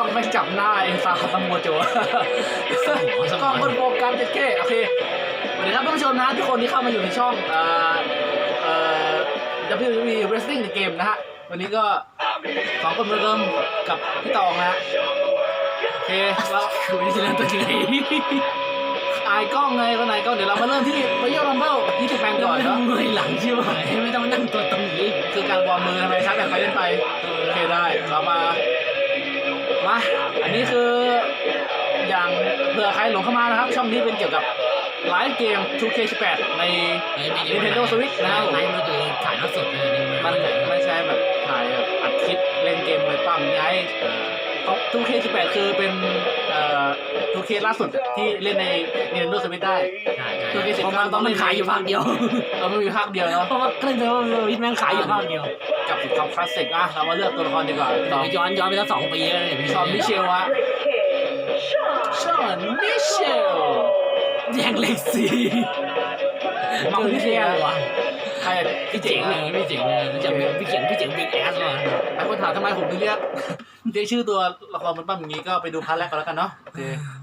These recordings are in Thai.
ล้องไม่จับหน้าเองซาตังโมโจกล้องมันโฟกัสจะแค่โอเคสวัสดีครับท่านผู้ชมนะทุกคนที่เข้ามาอยู่ในช่องเอ่อเอ่อ WWE Wrestling The Game นะฮะวันนี้ก็สองคนเหมือนเดิมกับพี่ตองนะฮะโอเคแล้วคือไม่ใช่เรื่องตัวจริงไงอายกล้องไงคนไหนกล้องเดี๋ยวเรามาเริ่มที่ Royal Rumble 20แปงก่ก่ออนนเนาะเนาะเมื่อยหลังใช่ไหมไม่ต้องมานั่งตัวตรงนี้คือการวอร์มมือทำไมครับแบบไปเล่นไปโอเคได้เรามา มาอันนี้คืออย่างเผื่อใครหลงเข้ามานะครับ ช่องนี้เป็นเกี่ยวกับไลฟ์เกม 2K18 ใน Nintendo Switch นะครับผมไลฟ์มันคือถ่ายทอดสดเลยนี่มันไม่ใช่แบบถ่ายแบบอัดคลิปเล่นเกมไปปั้ม ไงเขา 2K18 คือเป็นเอ่อ 2K ล่าสุดที่เล่นใน Nintendo Switch ได้ใช่ใช่คือเพราะมันเพราะมันขายอยู่ภาคเดียวเราไม่มีภาคเดียวเนาะเพราะว่าเล่นไปว่าวิทแม่งขายอยู่ภาคเดียว กับสิความคลาสสิกอะเรามาเลือกตัวละครดีกว่าต่อย้อนย้อนไปแล้วสองปีแล้วเนี่ยพี่ชอนมิเชลวะชอนมิเชลแย่งเล็กซีมาคนที่เชียร์วะ ใครอะพี่เจ๋งเลยพี่เจ๋งเลยจะเป็นพี่เจ๋งพี่เจ๋งบิ๊กแอสว่ะหลายคนถามทำไมผมถึงเรียกเรียกชื่อตัวละครมันปั้มอย่างนี้ก็ไปดูพาร์ทแรกก่อนแล้วกันเนาะโอเค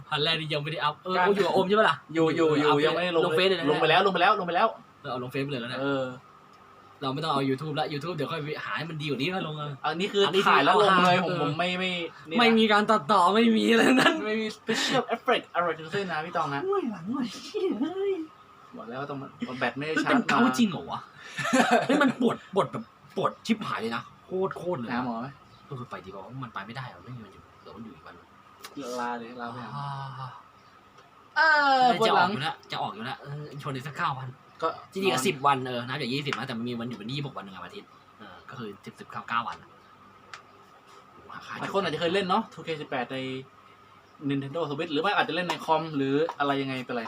พันแรกนี่ยังไม่ได้อัพเออโอ้อยู่กับโอมใช่ปะล่ะอยู่อยู่อยู่ยังไม่ได้ลงลงเฟซเลยนะลงไปแล้วลงไปแล้วลงไปแล้วเออเอาลงเฟซไปเลยแล้วนะเออเราไม่ต้องเอา YouTube ละ YouTube เดี๋ยวค่อยไปหาให้มันดีกว่านี้ค่อยลงเอาอันนี้คืออนนี้ถ่ายแล้วลงเลยเออผมผมไม่ไม่นี่นะไม่มีการตัดต่อไม่มีอะไรทั้งนั้นไม่มี special effect อะไรทั้งสิ้นนะพี่ตองนะเมื่อยหลังหน่อยเฮ้ย บอกแล้วว่าต้องมันแบตไม่ได้มันชาเป็ร์นจเกามาจริงเหรอวะเฮ้ยมันปวดปวดแบบปวดชิบหายเลยนะโคตรโคตรเลยหาหมอไหมเออไปดีกว่ามันไปไม่ได้หรอไม่มีมันอยู่เดี๋ยวมันอยู่อีกวันลาเลยลาไปหาอ่าเออปวจะดอหอลักงอยู่แล้วจะออกอยู่แล้วเออชนอีกสักเก้าวันก็จริงๆก็สิบวันเออนับจากยี่สิบนะแต่มันมีวันอยู่วันยี่หกวันหนึ่งอะอาทิตย์เออก็คือสิบสิบเก้าเก้าวันอะโอ้โหราคาหลายคนอาจจะเคยเล่นเนาะ 2K18 ใน Nintendo Switch หรือว่าอาจจะเล่นในคอมหรืออะไรยังไงไปเลย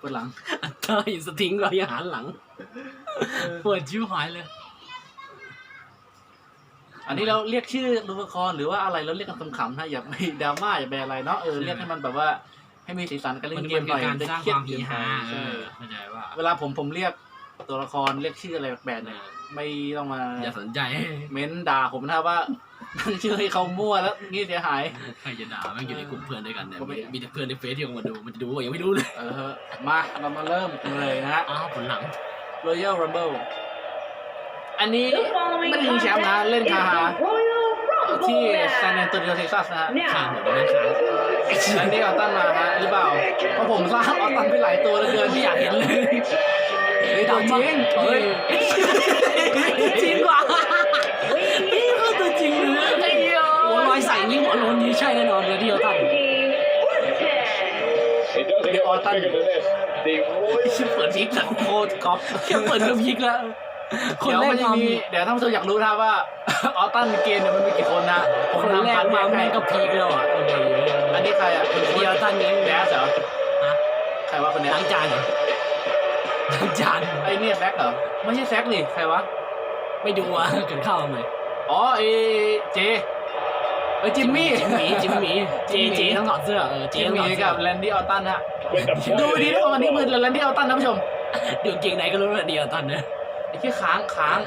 ปวดหลังเธออินสติ้งเรายังหันหลังปวดชิบหายเลย อันนี้เราเรียกชื่อรูปละครหรือว่าอะไรเราเรียกกันขำๆนะอย่าไปดราม่าอย่าไปอะไรเนาะเออเรียกให้มันแบบว่า ให้มีสีสันการเล่มันนเกเป็มนหน่อยการจะสร้างเครีคยดวามเกิฮีนไปฮาเอใช่อเข้าใจว่าเวลาผมผมเรียกตัวละครเรียกชื่ออะไรแปลกๆเนี่ยไม่ต้องมาอย่าสนใจ เม้นด่าผมนะว่าตั้ง ชื่อให้เขามั่วแล้วงี้เสียหาย ใครจะด่าแม่งอยู่ในกลุ่มเพื่อนด้วยกันเนี่ยก็ไม่มีมีแต่เพื่อนในเฟซที่ออกมาดูมันจะดูว่ายังไม่รู้เลยเออมาเรามาเริ่มกันเลยนะฮะ อ้าวผลหลัง Royal Rumble อันนี้ ไม่ได้ยิงแชมป์นะเล่นคาฮาที่ซานแอนโตนิโอเท็กซัสนะฮะข้างหมดเลยนะค้างอันนี้เอาตั้งมาฮะหรือเปล่าเพราะผมสร้างเอาตั้งไปหลายตัวเหลือเกินไม่อยากเห็นเลยเฮ้ยตัวจริงเฮ้ยจริงกว่า doesn't get much bigger than this. The ชื่อเปิดพลิกแล้วโคตรก๊อปแค่เปิดก็พลิกแล้ว คนเดี๋ยวแรมักนจะมามีเดี๋ยวท่านผู้ชมอยากรู้นะว่าออตันเกมเนี่ยมันมีกี่คนนะผมคนทำแรพักนแรมากให้แม่งก็พลิกแล้วอะอันนี้ใครอะคุณเดียวตั้งเองแบสเหรอฮะใครวะคนเนี้ยล้างจานเหรอล้างจานไอ้เนี่ยแซกเหรอไม่ใช่แซกนี่ใครวะไม่ดูอะกันข้าวทำไมอ๋อไอเจ ไอยจิมมี่จิมมี่จิมมี่เจเจต้องถอดเสื้อเออเจจิมต้องถอมี่ดเสื้กัอบแลนดี้ออตตันฮะ with the ดู point ดี is นะวันนี้มือแลนดี้ออตตันนะผู้ชมดูเกงไหนก็รู้ว่าเดียวตันเนี่ยไอ้ที่ค้างค้าง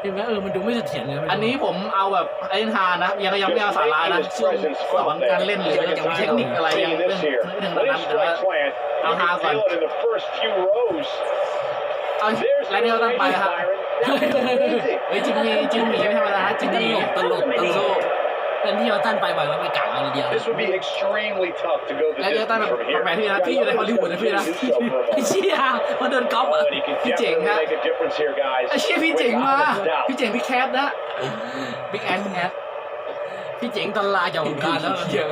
เห็นไหมเออมันดูไม่เสถียรเลยอันนี้ผมเอาแบบไอ้ฮานะยังยังไม่เอาสาระนะช่วงสอนการเล่นหรือยังไม่เทคนิคอะไรยังเรื่อง this here. เรื่อง But นั้น his แต่ว่า strike plan, you I'll can have feel one. it in the first few rows. เอา There's แลนดี้ออตตันไป the ฮะ Byron. That was amazing. เฮ้ยจิมมี่จิมมี่ไม่ธรรมดานะจิมตมี่ลกตลกตลโซ่กแต่ที่เราตั้นไปบ่อยว่าไปกลางอะไรเดียว This would be extremely tough to go the แลนดี้ออตตัน distance แบบ from here. แปลกๆที่นะพี่อยู่ในฮอลลีวูดนะพี่นะ Do so for a ไอ้ moment. เชี่ยมาเดินกอล์ฟอะ But he can พี่เจ๋ง definitely ฮะ make a difference here, guys. ไอ้เชี่ยพี่เจ๋งมา Without a doubt. พี่เจ๋งพี่แคทนะบิ๊กแอดบิ๊กแอด พี่เจ๋งตลาดจากวงการแล้วเยอะ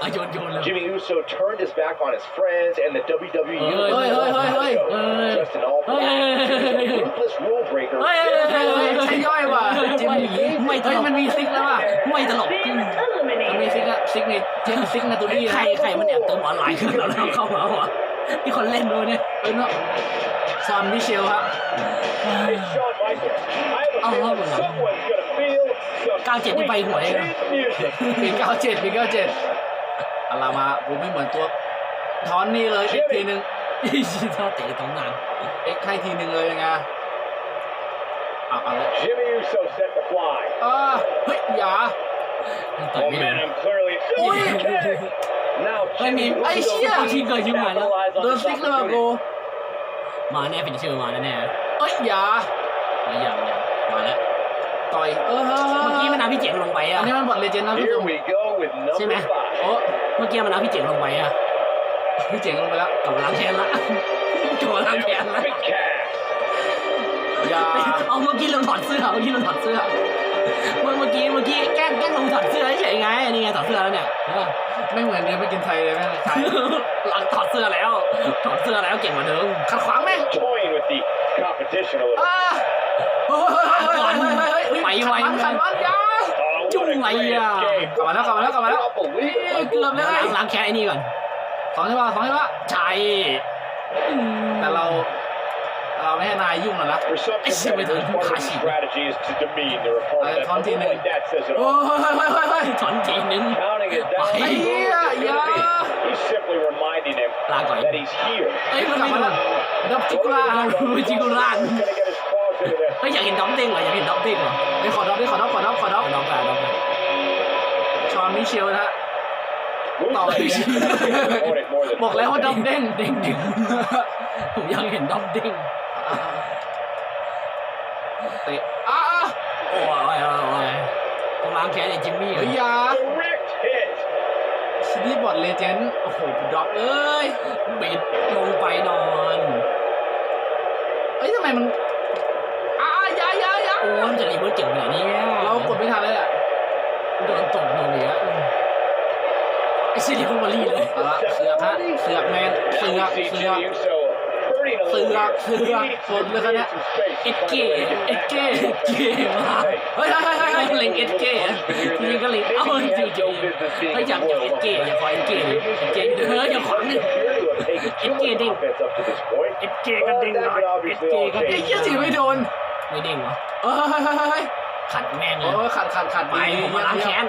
เอาโยนโยนเลย Jimmy Uso turned his back on his friends and the WWE. Ơi, ơi, ơi, ơi, ơi. Ơi. Just an all Ơi, ơi, ơi, ơi, ơi. ruthless rule breaker. เฮ้ยเฮ้ยเฮ้เฮ้ยยเฮ้ยเฮ้ยใช่ย่อยว่ะจิมมี่ไม่ตเฮ้ยลกมันมีซิกแล้วว่ะไม่ตลกมันมีซิกอะซิกในเจนซิกนาตูดี้ใครใครมันแอบเติมออนไลน์ขึ้นแล้วเราเข้ามาวะมีคนเล่นด้วยเนี่ยเออเนาะซอนมิเชลครับ Hey, Shawn Michaels, I have a Oh, feeling hold on. someone's gonna feel some ก้าวเจ็ดนี่ไปหวยเลย sweet music. ปีเก้าเจ็ดปีเก้าเจ็ดอะไรมาผมไม่เหมือนตัวทอนนี่เลยอีกทีหนึ่งอีชีเท่าเตะท้องนางเอ็กให้ทีหนึ่งเลยยังไงเอาเอาละ Jimmy Uso set to fly. อ่าเฮ้ยอย่าต่อยไม่โดน Momentum clearly. Oi. Now ไม่มี Jimmy ไอ้ Uso เชี่ยทีเกิดยุ่งมาแล้ว capitalize on โดน this ซิกเลยว่ะโก opportunity. มาแน่ฟินิเชอร์มาแน่ๆเอ้ยอย่าเอาอย่างอย่างมาแล้ว ต่อยเออเมื่อกี้มันเอาพี่เจ๋งลงไปอัอะนนี้มันบอดเลเจนด์นะพี่ Here ตุ้ม we go with number Jimmy. five. โอ้เมื่อกี้มันเอาพี่เจ๋งลงไปอะพี่เจ๋งลงไปแล้วกลับมาล้างแค้นละกลับมาล้างแค้นละ Big cash. อย่าเอาเมื่อกี้ลงถอดเสื้อเมื่อกี้ลงถอดเสื้อเมื่อเมื่อกี้เมื่อกี้แกล้งแกล้งลงถอดเสื้อเฉยๆไงนี่ไงถอดเสื้อแล้วเนี่ยเห็นปะไม่เหมือนเดินไปกินไทยเลยแม่งขายหลังถอดเสื้อแล้วถอดเสื้อแล้วเก่งกว่าเดิมขัดขวางแม่ง Toying with the competition a little. อ่าเฮ้ยเฮ้ยเฮ้ยเฮ้ยเฮ้ยเฮ้ยเฮ้ยไปไวขัดมันขัดมันอย่า Oh, what a Chung great mày à. escape. กลับมาแล้วกลับมาแล้วกลับมาแล้ว Stop believing เอ้ย it. เกือบเลยล้างล้างแค้นไอ้นี่ก่อนสองใช่ป่ะสองใช่ป่ะใช่อืมแต่เราเราไม่ให้นายยุ่งหรอกนะ For some I see what competitors, they're part of the doing. strategy is to demean their Uh, opponent. A move continue. like that says it โอ้ all. เฮ้ยเฮ้ยเฮ้ยเฮ้ยเฮ้ยถอนทีนึง Counting it down. Hey. He's Yeah, yeah. He's simply reminding him ลาก่อน that he's here. เอ้ยมันกลับไม่มาโดแล้วนดับจิกุล่า Ui, chico ran. He's เฮ้ยอยากเห็นด็อกเด้งเหรออยากเห็นด็อกเด้งเหรอเฮ้ยขอดับดิขอดับขอดับขอดับเอด็อกไปเอาด็อกไปชอนมิเชลนะฮะต่อเลย Opponent more than บอกแล้วว่าดับเด้งเด้งเดึงผมยากเห็นด็อกเด้งเตะอะอะโอ้ยโอ้ยโอ้ยต้องล้างแค้นไอ้จิมมี่เฮ้ยยา direct hit. ซิตี้บอดเลเจนด์โอ้โหดรอปเอ้ยบิดลงไปนอนเอ้ยทำไมมันอะอยาอยาอยา โอ้ยมันจะรี เวิร์สเก่งขนาดนี้อะเรากดไม่ทันเลยแหละโดนตบลงเลยอะไอ้เชี่ยนี่คนบอลลี่เลยเอาละเสือกฮะเสือกแมนเสือก See เสือก Jimmy Uso hurting a little Sửa, here. sửa, He needs sửa to lên cái create nè. some space. เอ็ดเก้เอ็ดเก้เอ็ดเก้มาเฮ้ยเฮ้ยเฮ้ยเฮ้ยเล็งเอ็ดเก้นี่ก็เล็งเอ้าจริงจริงเฮ้ยอยากอยากเอ็ดเก้อยากขอเอ็ดเก้ดิเอ็ดเก้เฮ้ยอย่าขวางดิ Appear to have taken too much Kidding. offense up to this point. เอ็ดเก้ก็เด้งหน่อยเอ็ดเก้ก็ไอ้เด้งเหี้ยสีไม่โดน ไม่เด้งเหรอเฮ้ยเฮ้ยเฮ้ยเฮ้ยขัดแม่งเลโอ้ยยขัดขัดขัดไปผมมาล้างแค้น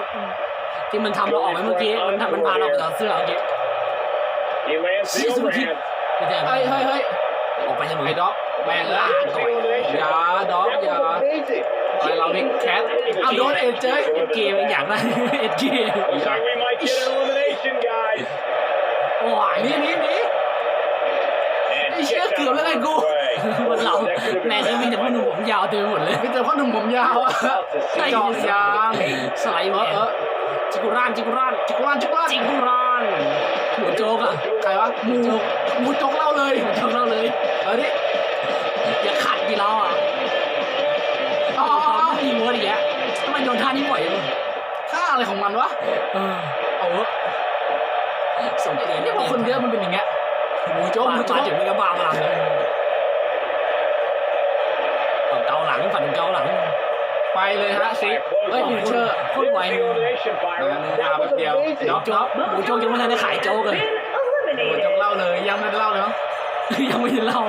ที่มันทำเราออกไปเมื่อกี้มันทำมันพาเราไปถอดเสื้อเมื่อกี้ He lands the Jeez, overhand. ไม่ใช่เฮ้ยเฮ้ยเฮ้ยออกไปเสมอไอ้ด็อกแม่งละ There's the elimination. อย่าด็อก That อย่า was amazing. ไปเราบิ๊กแคทเอาโดนเอ็ดเจยเอ็ดเก้ไม่อยากได้เอ็ดเก้ Looks like we might get an elimination, guys. โอ้ยหนี่นี่นี่ And Hey, kicked shit, out of kiểu the này cô. way. มันเรา That could have แม่ been งก็มีแต่พวกหนุ่มผมยาวเต็มไปหมดเลยมีแต่พ่อหนุ่มผมยาวอะ About to see เจาะยางสไลด์เอแมอนเออจิกุรานจิกุรานจิกุรานจิกุรานจิกุรานหัวโจกอะใครวะหมูหมูจกเล่าเลยหัวโจกเราเลยเออดิอย่าขัดดิเราอะอ๋อตอนนี้วัวดิแกทำไมโดนท่านี้บ่อยจังท่าอะไรของมันวะเออเอาเถอะส่งเตียนนี่พอคนเยอะมันเป็นอย่างเงี้ยหมูโจ๊กหมามูโจ๊มากถึงมันก็บ้าพลังเลยฝั่ง เกาหลังฝั่งเกาหลัง ไปเลยฮะซิเฮ้ยฟินิเชอร์โคตรไว There's the elimination, Byron. That was amazing. ด็อกโจ๊กหมูโจ๊กยังไม่ทันได้ขายโจ๊กเลยหมูโจ๊กเล่าเลยยังไม่ได้เล่าเลยมั้งยังไม่ได้เล่า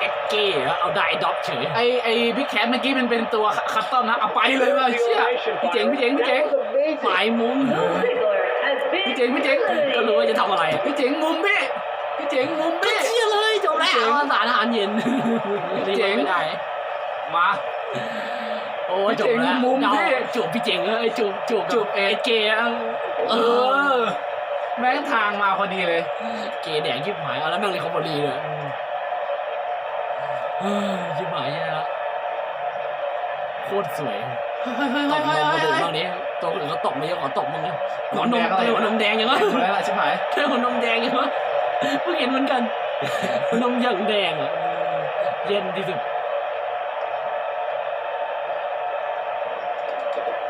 เอ็กเก้เอาได้ด็อกเฉยไอไอบิ๊กแคทเมื่อกี้มันเป็นตัวคัสตอมนะเอาไปเลยว่ะเชี่ยพี่เจ๋งพี่เจ๋งพี่เจ๋ง That was amazing. หมายมุมพี่เจ๋งพี่เจ๋งก็รู้ว่าจะทำอะไรพี่เจ๋งมุมพี่พี่เจ๋งมุมพี่ เชี่ยเลยจบแล้วสารอาหารเย็นเจ๋งไม่ได้ มา โอ้ยจบแล้วมุมเดาพี่จูบพี่เจ๋งเอ้ยจูบจูบจูบเอเอ็ดเกเอเอออ แม่งทางมาพอดีเลย เกแดงยิบหายเอาแล้วแม่งเลยคอมบอรีเลยเออยิบหายแย่ละโคตรสวยตบนมมาดูบ้างนี้ตัวคนอื่นเขาตบมาเยอะขอตบมึงเลยหัวนมแดงอะไรหัวนมแดงยังไงแดงอะไรชิบหายแค่หัวนมแดงยังไงเพิ่งเห็นเหมือนกันหัว นมอย่างแดงอะเย็นที่สุด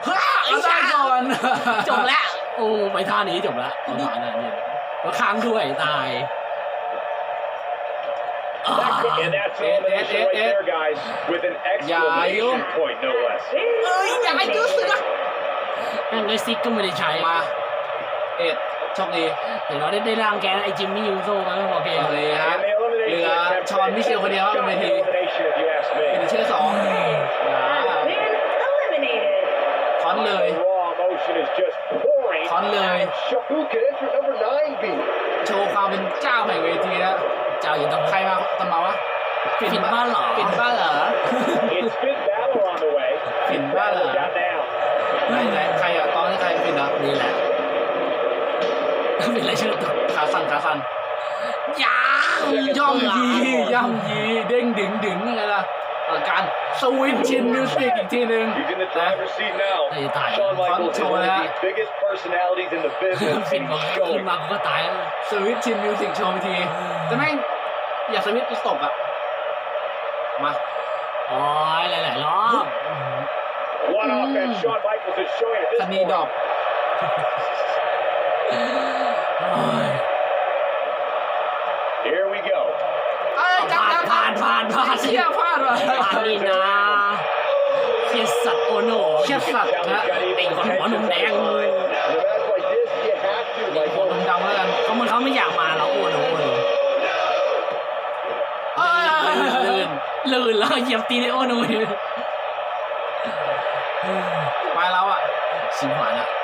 ฮ่าเอาได้ก่อนจบแล้ว โอ้ไปท่านี้จบแล้วเอาท่านั้นเนี่ยก็ค้างด้วยตายอ่า And that's the elimination right there, guys, with an exclamation point, no less. เอ้ยอย่าให้ดื้อเสือกแม่งได้ซิกก็ไม่ได้ใช้มา เอ็ด โชคดีอดี๋ยวเราได้ได้ร่างแกไอจิมมี่ยูโซมาก็พอเกมเลยฮะเหลือชอนมิเชลคนเดียวคบนเวทีเป็นเชื่อสองคอนเลยคอนเลยโชว์ความเป็นเจ้าแห่งเวทีนะเจ้าอยู่ตำใครมาตำมาวะฟินบ้านเหรอฟินบ้านเหรอฟินบ้านเหรอไหนไหนใครอะตอนนี้ใครฟินอะนี่แหละ อะไรชื่อขาสั่งขาสั่งย่างย่อมยีย่ำยีเด้งดึงดึงอะไงล่ะการสวิตชินมิวสิกอีกทีหนึ่งนะไอ้ตายฟังโชว์นะฮะฟินบอกขึ้นมาก็ตายสวิตชินมิวสิกโชว์ที แต่แม่งอย่าสวิตไปตกอะ มาโอ้ยหลายๆรอบคันีดอก Here we go. เอ้ยจับผ่านจับผ่านผ่านผ่านเชี่ยพลาดว่ะผ่านนี่นะเคียสัตว์โอโน่เชี่ยสัตว์ Now นะ he's got even ตีคนหัวนมแดง tension on his mind. In events like this, you have to, โค Michael. นดำๆแล้วกันเขามันเขาไม่อยากมาแล้วโอโน่โอโน่เอ้ยลื่นลื่นแล้วเหยียบตีในโอโน่เลยไปแล้วอะชิบหายละเอา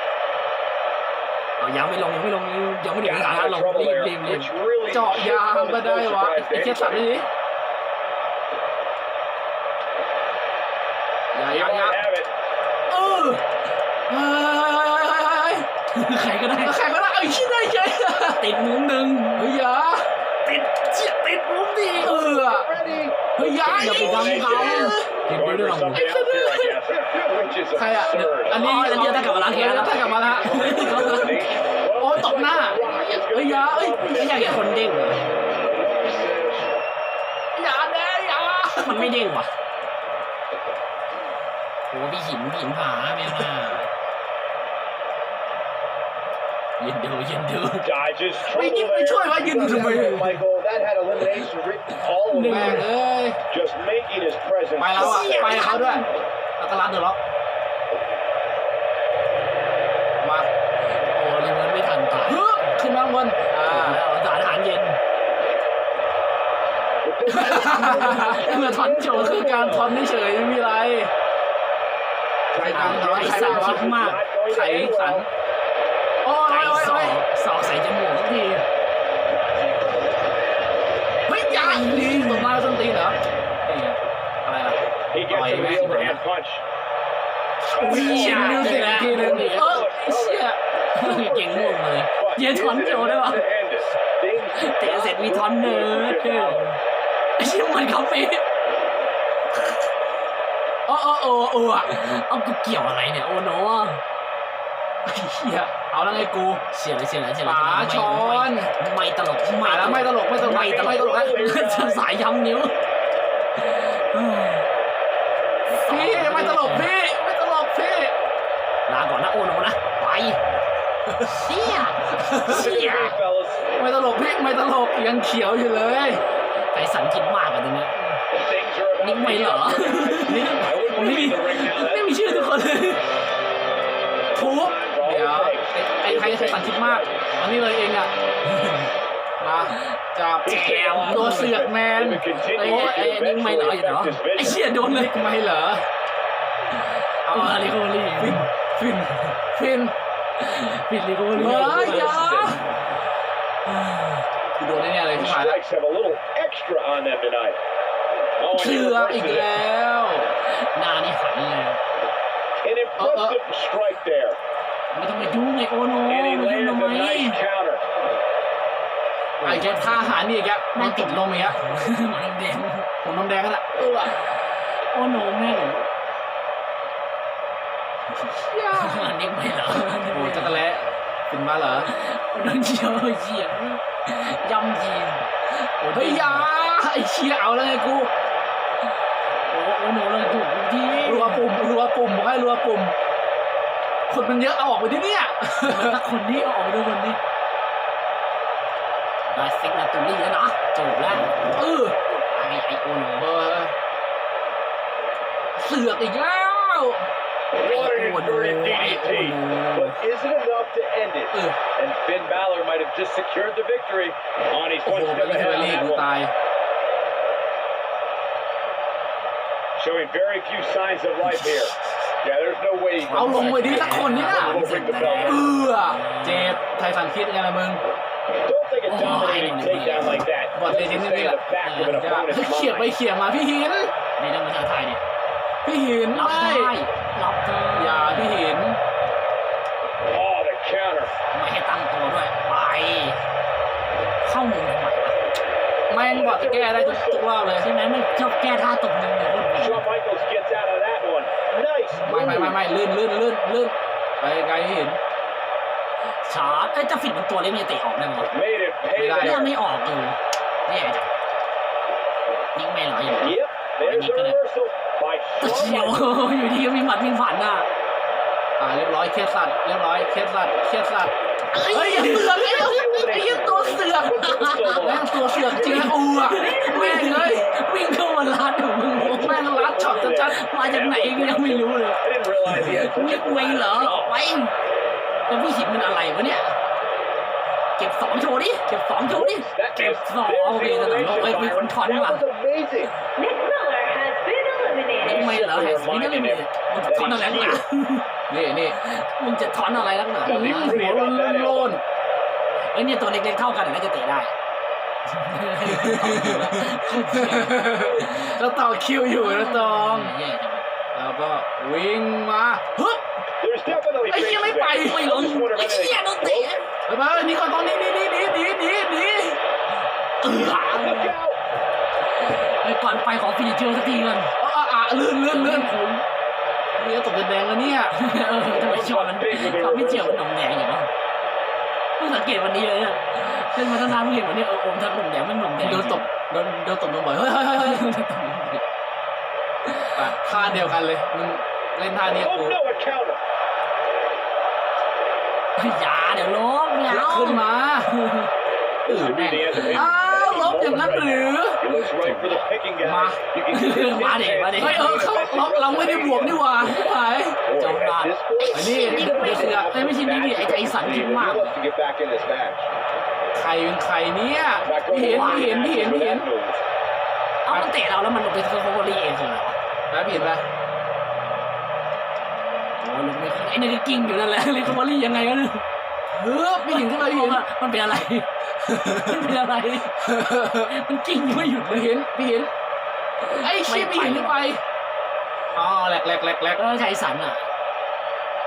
ยังไม่ลงยังไม่ลงยังไม่ถึง Got สถานะ out ล of ง trouble รีบ there, รีบรีบ which really เจาะยาง should come ก็ as ได้ no วะ surprise to ไอ้เชี่ยสัตว์ anybody. นี่อย่า You อย่าอย่า might have it. เออเฮ้ยเฮ้ยเฮ้ยเฮ้ยใครก็ได้ใครก็ได้ไอ้ชี้ได้เฉยติดมุมหนึ่งเฮ้ยอย่าติดเชี่ยติดมุมดีเออ Ready? เฮ้ยอย่าอย่าไปทำเขาติด Going เรื่ for อง something out there, I guess. Which is ใครอะ absurd. อันนี้อ๋อเดี๋ยวถ้ากลับมาล้างแค้นแล้วถ้ากลับมาละโอ้ตบหน้าเฮ้ยอย่าเอ้ยไม่อยากเห็นคนเด้งเหรออย่าแน่อย่ามันไม่เด้งว่ะโหพี่หินพี่หินผาไม่เอาหน้าเย็นดูเย็นดู Dodges ไม่ trouble ยิงไม่ there. ช่วยว่ายืนอยู่ทำไม Michael, that had elimination written all แม่ over ง it. เอ้ย Just making his presence ไปแล้วอะ felt. ไปกับเขาด้วยแล้ว ก็รัดเดือดล็อกมาโอ้รีเวิร์สไม่ทันตายฮึบขึ้นมาข้างบนอ่าแล้วสารอาหารเย็นเมื่อทอนโจก็คืคืออการทอนเฉยๆไม่มีไรใครตามเขาไอ้ใครสัตามตว์เขาคิดมากไขสันโอ้ยไก่โอ้ยสอโอ้ยกสอกใส่จมูกทุกทีเฮ้ยอย่าดีตบมาแล้วส้นตีนเหรอนี่ไงอะไรล่ะ He gets Oh, him the yeah. overhand punch. วิ่งชิมมิวสิกอีกทีหนึงเออเชี่ยเก่งม่วงเลย But เย็นทอน is โจ it ได้ enough ปะ to end it? Things เตะเสร็จมีทอนเนิร์ด Good now. ไอ้เชี่ยมันคาเฟ่เออเออเออเอออะเอากูเกี่ยวอะไรเนี่ยโอ้โนไอ้เชี่ยเอาแล้วไงกูเสียเลยเสียเลยเสียเลยป๋าช้อนไม่ตลกมาแล้วไม่ตลกไม่ตลกไม่ตลกไม่ตลกแล้วจะสายย้ำนิ้ว พี่ไม่ตลกพี่ไม่ตลกพี่ ลา ก่อนนะโอโนนะไปเชี่ยเชี่ย Hey, fellas. ไม่ตลกพี่ไม่ตลกยังเขียวอยู่เลยไก่สันคิดมากอะตรงนี้ Things are about นิกไม่เหรอนี่ I wouldn't ไม่มี leave the ring now. ไม่มีชื่อทุกคนเลยทุบเดี๋ยวไอ้ไอ้ใครใครสันคิดมากอันนี้เลยเองอะมาจับแจมตัวเสือกแมน If it continues, ไอ้ it ไอ้ could นิกไม่เหรอ eventually อยู่เนาะ affect his ไอ้ vision. เชี่ยโดนเลยไม่เหรอเอาอะไรโคลี่ ฟินฟินฟินปิดลิโคลี่เฮ้ยอย่ากูโดนแน่ๆเลย The ที่ผ่านแล้ว strikes have a little extra on them tonight. Oh, and he เสือกอีก reverses it. แล้วหน้านี่หันเลย An impressive strike there. ไม่ต้องไปยุ่งไงโอโน And he ไม่ยุ่ง lands ทำไม a nice counter. ไอ้แกท่าหารนี่อีกแกมันติดลมอีกแล้วหมอนแดงผมน้ำแดงกันละเออโอโนแม่ง เชี่ยนิกไม่เหรอโอ้จักรแล้ฟินมาเหรอโดนเชียวเฉียงย่ำยีโอ้เฮ้ยอยาไอ้เชี่ยเอาแล้วไงกูโอ้โอโนเลยถูกที่รัวปุ่มรัวปุ่มบอกให้รัวปุ่มคนมันเยอะเอาออกไปที่เนี่ยถ้าคนนี้ออกไปด้วยคนนี้ได้ซิกนาตูรี่แล้วนะจบแล้วเออไอไอโอโนเออเสือกอีกแล้ว What an inverted Oh, DDT. no. But is it enough to end it? เออ And Finn Balor might have just secured the victory on his โอ้โห one เป็น step เท ahead อ on รี่ that กู one. ตาย Showing very few signs of life here. Yeah, there's no way he เอา can ลงไปดิสักคนนี่น่ะ We'll bring the belt เอ up. อเจ็บไทสันคิดยังไงล่ะมึง Don't think a dominating takedown like that. บอดเลเจน Stay นี่ in แหละ the back of an อย่า opponent's เฮ้ยเขี่ยไป mind. เขี่ยมาพี่หิน นี่ต้องมาท้าทายเนี่ย พี่หินรับไม่ได้รับได้อย่าพี่หิน Oh, the counter. ไม่ให้ตั้งตัวด้วยไปเข้ามุมทำไมวะแม่งบอดจะแก้ได้ทุกทุกรอบเลยใช่ไหมมันชอบแก้ท่าตกหนึ่งเนี่ย Shawn Michaels gets out of that one. Nice. ไม่ไม่ไม่ไม่ลื่นลื่นลื่นลื่นไปไกลให้เห็นชาร์จเอ้ยจะฟิตมันตัวเล็กมันจะเตะออกได้ไหมวะ Made it pay ไม่ได้เนี่ย there. ไม่ออกเออแย่จังยิงไม่เหรออย่างนี้ Yep. There's the reversal by ตะเชียว Shawn อยู่ดีก็มีหมัดมีผ่านหน้าอ่าเรียบร้อยเครียดสัตว์เรียบร้อยเครียดสัตว์เครียดสัตว์เฮ้ยอย่าเสือกไอ้ไอ้ยี่ตัวเสือกแม่งตัวเสือกจริงนะอูอะแม่งเลยวิ่งเข้ามาลัดของมึงแม่งรัดช็อตจัดมาจากไหนก็ยังไม่รู้เลย I didn't realize he had นึกไว้เหรอไปแล้วผู้หินมันอะไรวะเนี่ยเก็บสองโชว์ดิ เก็บสองโชว์ดิ That Get is- the- there's okay, the then elimination, I'll wait for Byron. Tron That one. was amazing. Nick Miller has been นี่ eliminated. ไม่เหรอแฮสนี่นั่นเลยมึงจะถอนอะไรนักหนาๆนี่นี่มึงจะถอนอะไรนักหนาอืมหัวโลนโลนเอ้ยเนี่ยตัวเล็กๆเท่ากันน่าจะเตะได้แล้วต่อคิวอยู่นะตองแย่จังแล้วก็วิ่งมาฮึบ There's definitely ไอ้เหี้ยไม่ไป faces ไม่ there. ลง Just wonder ไอ้ if เหี้ย anything- โดนเตะไปไปนี่ก่อนตอนนี้นี่นี่นี่นี่นี่นี่เออ Look out. ไอ้ก่อนไปขอฟินิชเจอร์สักทีกันอะอะ ลื่นลื่นลื่นผมเนี่ยตกแดงแล้วเนี่ยเออทำไมชอบมันทำไม่เจียวมันหนองแดงอย่างวะเพิ่งสังเกตวันนี้เลยเนี่ยเล่นมาตั้งนานเพิ่งเห็นวันนี้เออโอมทำหนองแดงมันหนองแดงโดนตบโดนโดนตบโดนบ่อยเฮ้ยเฮ้ยเฮ้ยเฮ้ยอะท่าเดียวกันเลยมึงเล่นท่าเนี้ย Oh กูอย่าเดี๋ยวลบไม่เอาขึ้นมาอ้า อย่างนั้นหรือ He looks right for the picking guy. Ma. You can give him มา a ดิ chance มาดิเฮ้ยเออเขาเราเราไม่ได้บวกนี่หว่าไป Boy, Don't at nod. this point, ไอ้นี่เดือดเสือกเฮ้ยไม่ใช่นี่ดิไอ้ใจสั่นคิดมาก He wants to get back in this match. ใครเป็นใครเนี่ย Not ไม่ going เห็น to ไม่ win เห็น matches ไม่เห็น with ไม่เห็น that move. เอามันเตะเราแล้วมันลงไปสโคโบรีเองคืออะไรวะแป๊บเห็นปะโอ้ลงไม่ขึ้นไอ้นี่ก็กิ้งอยู่นั่นแหละสโคโบรียังไงก็เนี่ยเฮ้ยไม่เห็นขึ้นมาไม่เห็นมันเป็นอะไร มันเป็นอะไร มันกิ้งอยู่ไม่หยุดเลไม่ยเห็นไม่เห็นไอ้ชิบไม่เห็นไม่ไปอ๋อแหลกแหลกแหลกแหลกแล้วไทสันอะ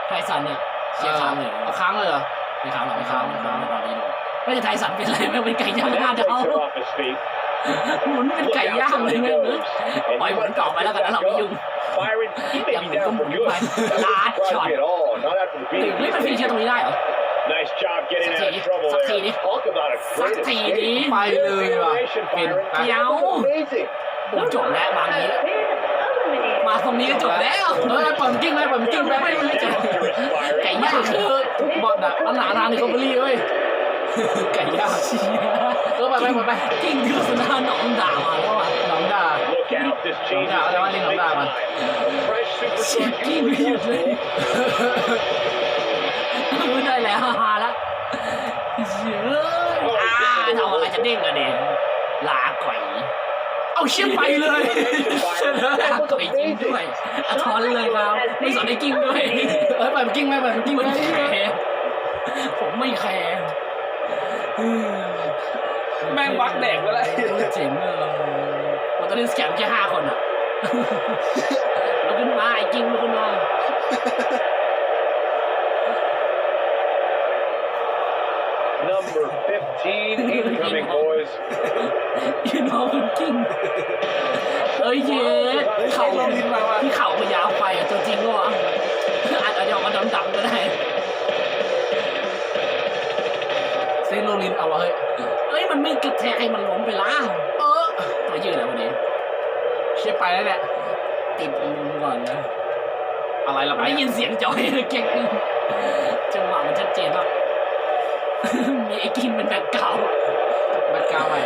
ไทสันเนี่ยเชียร์ค้างเลยเอาค้างเลยเหรอ ไม่ค้างหรอกไม่ค้างไม่ค้างไม่ตอนนี้ดูไม่ใช่ไทสันเป็นอะไรไม่เป็นไก่ย่าง And หน้า that ดาว takes him off his feet. หมุนเป็น Look ไก่ out ย่าง till เลย he แม่ง goes. ปล่อยหมุนต่อไปแล้วกันนะเราไม่ยุ่ง Byron, he may be down for good. That Last doesn't surprise shot. me at all. Not after the เฮ้ย beating. มันฟินิชเชอร์ตรงนี้ได้เหรอ Nice job getting Succeed. out of trouble Succeed. there. Talk about a great Succeed. escape. ไปเลย There's the ว่ะ elimination, เป็น Byron. ไปเดี๋ยว Amazing. แล้วจบแล้วบางนี้ Has been eliminated. มาตรงนี้ก็จบแล้วเออเปิดกิ้งไหมเปิดกิ้งไหมไม่ไม่จบไก่ย่างคือบอดอะมันหนาทางในคอมเบอรี่เว้ยไก่ย่างเออไปไปไปไปกิ้งคือสนาหนองด่ามาแล้วอะหนองด่า Look out. This changes Don't doubt, things don't big doubt, time. Fresh เสีย superstar กิ้งไม่หยุดเลย ไม่ได้แล้วฮาละเสียอ่าทำอะไรจะเด้งกันเนี่ยลาก่อย เอาเชี่ยไปเลยลาก่อยจริงด้วยอะทอนเลยครับไม่สนไอ้กิ้งด้วยเออไปกิ้งไหมไปกิ้งไหมไม่แคร์ผมไม่แคร์แม่งบักแดกไปแล้วเจ๋งเลยมันตอนนี้แข่งแค่ห้าคนอะลุกขึ้นมาไอ้กิ้งลุกขึ้นมา Number 15 incoming, boys. ยืนมองคุณกิ้งเอ้ยเย้เข่าที่เข่ามันยาวไปอะตัวจริงก็วะอาจจะออกมาดำๆก็ได้เซนโรลินเอาวะเฮ้ยเอ้ยมันไม่กระแทกให้มันล้มไปล่างเออตัวยืดแล้ววันนี้เชี่ยไปแล้วเนี่ยติดมุมก่อนนะอะไรล่ะไปได้ยินเสียงจอยเก่งจังหวะมันชัดเจนมาก มีไอ้กินเป็นแบ็คเก่าแบ็คกราวด์ใหม่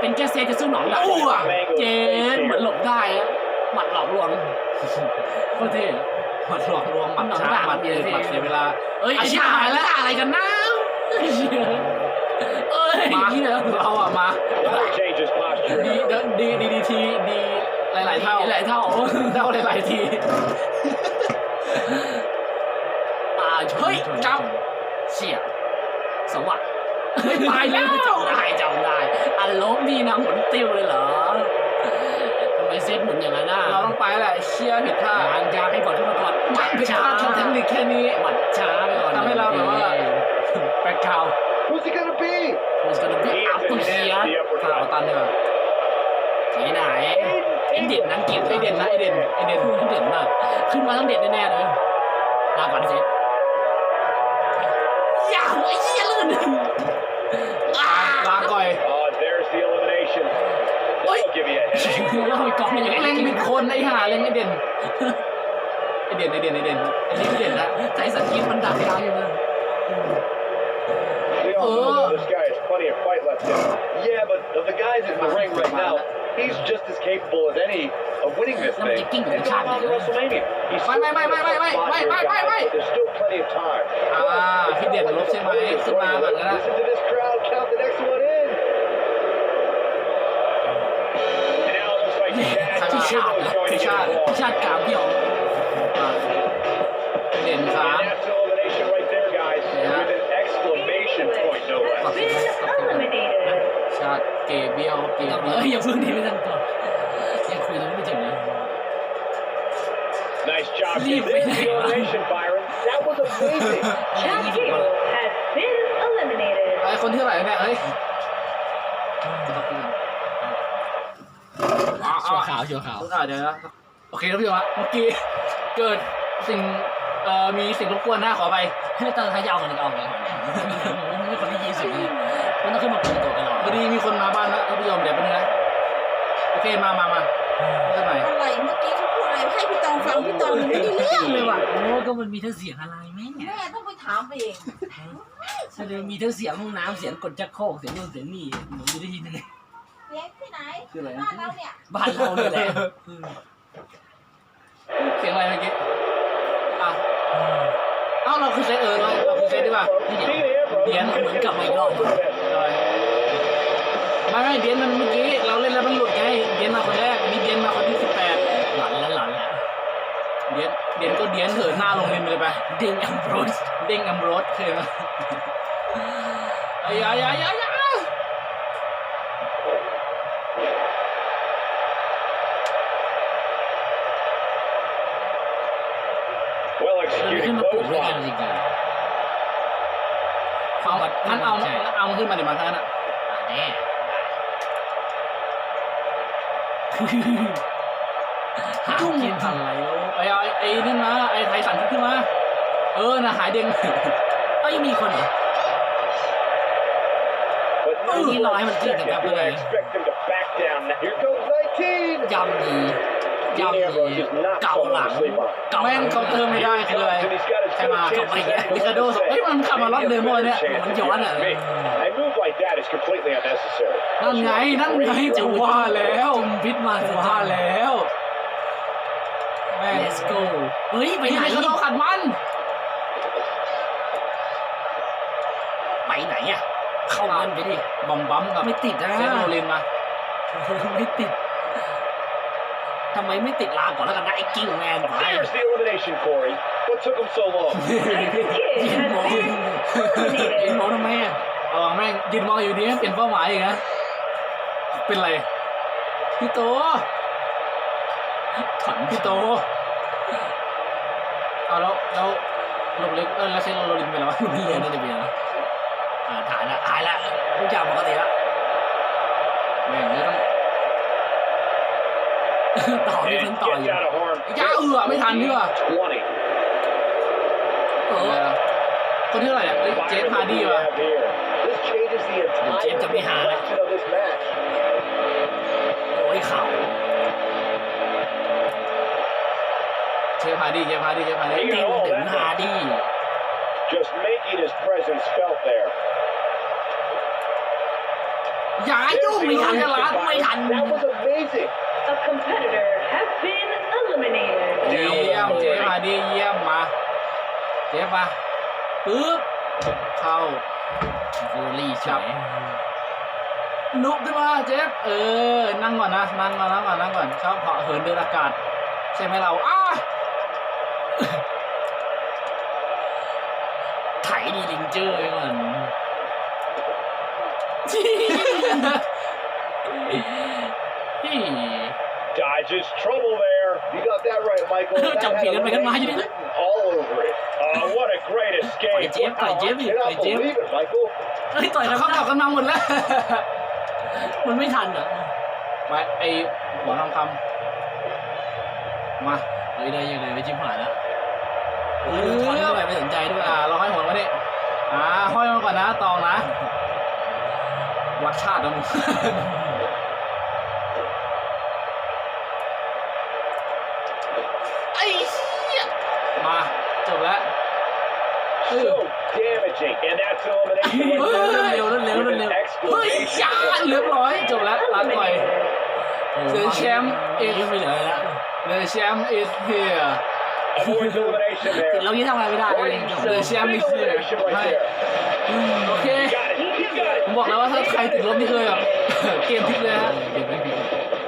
เป็นแค่เซตจะสู้หนองดักอู้อะเจนเหมือนหลบได้อะหมัดหลอกลวงโคตรเท่หมัดหลอกลวงหมัดช้าหมัดเย็นหมัดเสียเวลา เอ้ยอาไอ้ชีพท่าหายแล้วท่าอะไรกันนะไอ้เหี้ยเอ้ยมาเหี้ยเราอะมา That'll change his posture. ดีดีดีดีทีดีหลายๆเท่าหลายเท่าเท่าหลายๆทีอ่าชนเฮ้ยชนจับเชี่ย สวัสดิ์เฮ้ยตายแล้วจำได้จำได้ อันลบดีนะหมุนติ้วเลยเหรอทำไมเซตหมุนอย่างนั้นน่ะเราต้องไปแหละเชี่ยผิดท่าทางยางให้ก่อนทุกคนก่อนหมัดผิดช้าท่าทำเทคนิคแค่นี้หมัดช้าไปก่อนทำให้เราแบบว่าแบ็คกราวด์ Who's Who's he gonna be? มันจะเป็น He อัพ is a เชีย nasty ข่าว uppercut. ตันดีกว่าไหนไหนไอเด่นนังเกียรติไอเด่นนะไอเด่นไอเด่นเด่นมากขึ้นมาต้องเด่นแน่ๆเลยลาก่อนเซ็ตยาวไอ้เหี้ยลื่ นอ้าลาก่อย Oh, there's the elimination. That'll give you a headache. แล้วไปกองมันยังไงเล็งผิดคนไอ้ห่าเล็งไอเด่นไอเด่นไอเด่นไอเด่นไอเด่นไอเด่นนะใจสังเกตมันดักยาวอยู่เลย We all know this guy has plenty of fight left in him. Yeah, but of the guys in the ring right now, he's just as capable as any of winning this Let me thing think of and the going on shot. to WrestleMania. He's Wait, still wait, wait, wait, wait, wait, wait, wait, wait, wait. There's still plenty of time. อ่าพี่เด่นลบใช่ไหมขึ้นมาแบบนั้นนะ Listen to this crowd count the next one in. And now it looks like Chad ที่ชาติ Gable is going to ที่ get ชาติ involved. ที่ชาติกาวเดี่ยว อ่าเด่นสาม And that's elimination right there, guys. Yeah. With an exclamation point, no less. Has been eliminated. ชาติ เกเบียวเกเอเบียวออย่าเพิ่งหนีไปทางก่อนยังคุยกันไม่จบเลย Nice job. Leave There's me. the elimination, Byron. That was amazing. อะไร Chad ยี่สิบคน Gable has been eliminated. ไอคนที่เท่าไหร่เนี่ยเฮ้ยชัวร์ขาวชัวร์ขาวต้องอ่านเดี๋ยวนะโอเคครับพี่ผู้ชมฮะเมื่อกี้เกิดสิ่งเอ่อมีสิ่งรบกวนหน้าขอไปให้ตอนท้ายจะเอากันก็เอาไงไม่คนที่ยี่สิบเลย มันต้องขึ้นมาเปิดตัวกันหรอพอดีมีคนมาบ้านนะท่านผู้ชมเดี๋ยวแป๊บนึงนะโอเคมามามาขึ้นไหนอะไรเมื่อกี้เขาพูดอะไรให้พี่ตองฟังพี่ตองไม่ได้เรื่องเลยว่ะโอ้ก็มันมีทั้งเสียงอะไรแม่แม่ต้องไปถามเองแสดงมีทั้งเสียงห้องน้ำเสียงกดจักรโครกเสียงนู่นเสียงนี่หนูไม่ได้ยินเลยเลี้ยงที่ไหนชื่ออะไรบ้านะนเราเนี่ยบ้านเราเลยแหละเสียงอะไรเมื่อกี้อะเอ้าเราคือเซตเออเราเราคือเซตดีกว่าเดี๋ยว เหมือนกลับมาอีกรอบอะไรไม่ไม่เดียนมันเมื่อกี้เราเล่นแล้วมันหลุดไงเดียนมาคนแรกอันนี้เดียนมาคนที่สิบแปดหลันแล้วหลันแล้วเดียนเดียนก็เดียนเถอะหน้าลงดินไปเลยไปเด้งแอมโบรสเด้งอัมโรสเคยไหมไอ้ยายายายา Well มันขึ้น executed มาปลุกด้วยกัน clothesline. จริง เอางั้นเอาเอามันขึ้นมาเดี๋ยวมาทั้งนั้นอะๆแน่หาจุ้งกินอะไรไอ้ไอ้ไอ้นี่มาไอ้ไทสันขึ้นมา เออนะหายเด้งเอ้ยมีคนเหรอ But no Oh, you know, one I'm a kid, second I'm do I a- expect him to back down now. Here comes 19. ยำดี ยำ Dean ดี Ambrose is not เก่าหลัง falling asleep on. เก่าหแม่ลังงเขาเติมไม่ได้คืออะไร And he's got his ใคร good มา chances อีกแล้ว to ลิคาโดเฮ้ยมันขับมารถเดิมเลยเนี่ยมันย้อนอะ Me. A move like that is completely unnecessary. นั่นไงนั่นไงจะว่าแล้วจุ่มพิษมาสุดว่าท้ายแล้วแม่ง let's go เฮ้ยไปไปไหนไหนเขาต้องขัดมันไปไหนอะเข้ามันไปดิบอมบัมกับไม่ติดนะเซนโรลินมาไม่ติด ทำไมไม่ติดลาก่อนแล้วกันนะไอ้กิ้งแมนไป There's the elimination, Corey. What took him so long? Tyson Kidd ยืน has มอง been ยืน eliminated. มองทำไมอะเอาแม่งยืนมองอยู่ดีเปลี่ยนเป้าหมายอีกนะเป็นไรพี่โตขันพี่โตเอาแล้วแล้วโรลินเออแล้วเซนโรลินไปแล้ววะเรียนนั่นเองนะอ่าถ่ายละถ่ายละทุกอย่างปกติละแม่งเลยต้อง ต่อมี And เพิ่งต่อ gets อยู่ out of harm. ย่าเอือไม่ทันดีกว่า 20. เออคนที่เท่าไหร่เนี่ยเอ้ยเจฟ Byron, ฮา what ร์ do ดี้ you ว่ะ have here? This changes the entire James will be high. complexion of this match. โอ้ยเข่าเจฟฮาร์ดี้เจฟฮาร์ดี้เจฟฮาร์ดี้ติ้งถึงฮาร์ดี้ Just making his presence felt there. อย่ายุ่งไม่ทันอย่าลัดไม่ทัน That was amazing. A competitor has been eliminated. เยี่ยมเจฟฮาร์ดี้เยี่ยมมาเจฟมาปึ๊บเข้าโอลี่เฉยลุกขึ้นมาเจฟเออ นั่งก่อนนะนั่งก่อนนั่งก่อนนั่งก่อนชอบเหาะเหินเดินอากาศ ใช่ไหมเราอ้าไถดีลิงเจอร์ไว้ก่อนพี่ Dodges trouble there. You got that right, Michael. That Jump had in, elimination make it written all over it. Oh, what a great ต่อย escape. เจฟต่อยเจฟอีกต่อย Cannot เจฟ believe it, Michael. เฮ้ยต่อยกันเขาไม่กลับได้กันมาหมดแล้ว มันไม่ทันอะไปไอหัวทองคำมาเฮ้ยได้ยังไงไม่จิ้มหายแล้วเอเฮ้ยดูทอนอด้วยไม่สนใจด้วยอ่าเราให้หัวมาดิอ่าห้อยมาก่อนนะตองนะ วัดชาตินะมึง ไอ้เหี้ยมาจบแล้ว So damaging. And that's elimination. เฮ้ย right เร็ว there. เร็ว With เร็ว an เฮ้ย exclamation ยา point. เรียบร้อยจบแล้วลาต่อยโอ้ The champ เอ็ is ไม่เหลือแล้ว The champ is here Avoids elimination ติด there. เรายิ่งทำอะไรไม่ได้เลย Right จบ The himself. champ Big is here elimination right ให้ there. โอเค Got it. You got it. ผมบอกแล้วว่าถ้าใครติดลบนี่คือแบบเกมพลิกเลยฮะเก็บไม่ผิดยี่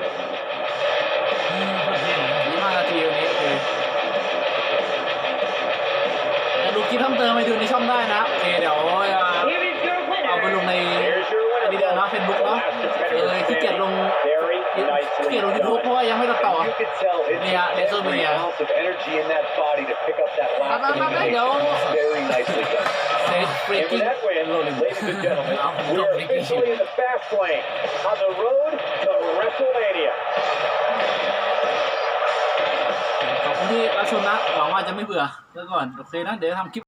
ลิปเพิ่มเติมไปดูในช่องได้นะโอเคเดี๋ยวอ่า Here is your เอาไป winner. ลงใน Here's your อัน winner. นี้เดี๋ยวนะเฟซบุ๊กเนาะเออขี้เกียจลง Very ขี้ nicely เกียจลงยูทูบ done. เพราะว่ายังไม่ตัดต่อ You could tell it Yeah, took there's every over here. ounce of energy in that body to pick up that last Bye, bye, bye, bye, yo. elimination. Very nicely done. เซตฟรี And กิ้ with ง that win, ladies and gentlemen, I'll we go are make it officially in the fast lane on the road to WrestleMania. ขอบคุณที่รับชมนะหวังว่าจะไม่เบื่อแล้วก่อน โอเคนะ เดี๋ยวทำคลิป